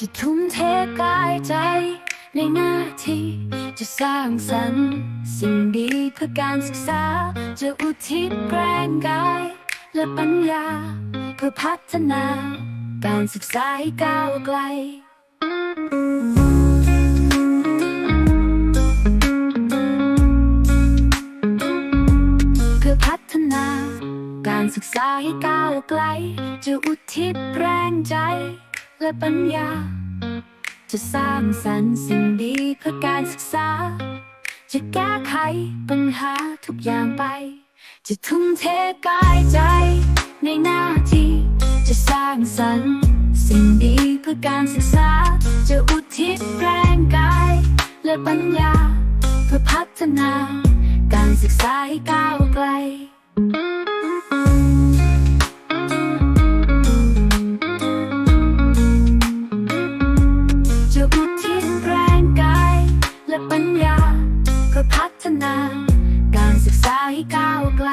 จะทุ่มเทกายใจ ในหน้าที่ จะสร้างสรรค์สิ่งดีเพื่อการศึกษา จะอุทิศแรงกาย และปัญญา เพื่อพัฒนา การศึกษาให้ก้าวไกลเพื่อพัฒนาการศึกษาให้ก้าวไกล จะอุทิศแรงใจ และปัญญา จะสร้างสรรค์สิ่งดีเพื่อการศึกษา จะแก้ไขปัญหาทุกอย่างไป จะทุ่มเทกายใจในหน้าที่ จะสร้างสรรค์สิ่งดีเพื่อการศึกษา จะอุทิศแรงกายและปัญญา เพื่อพัฒนา การศึกษาให้ก้าวไกล พื่อพัฒนา การศึกษาให้ก้าวไกล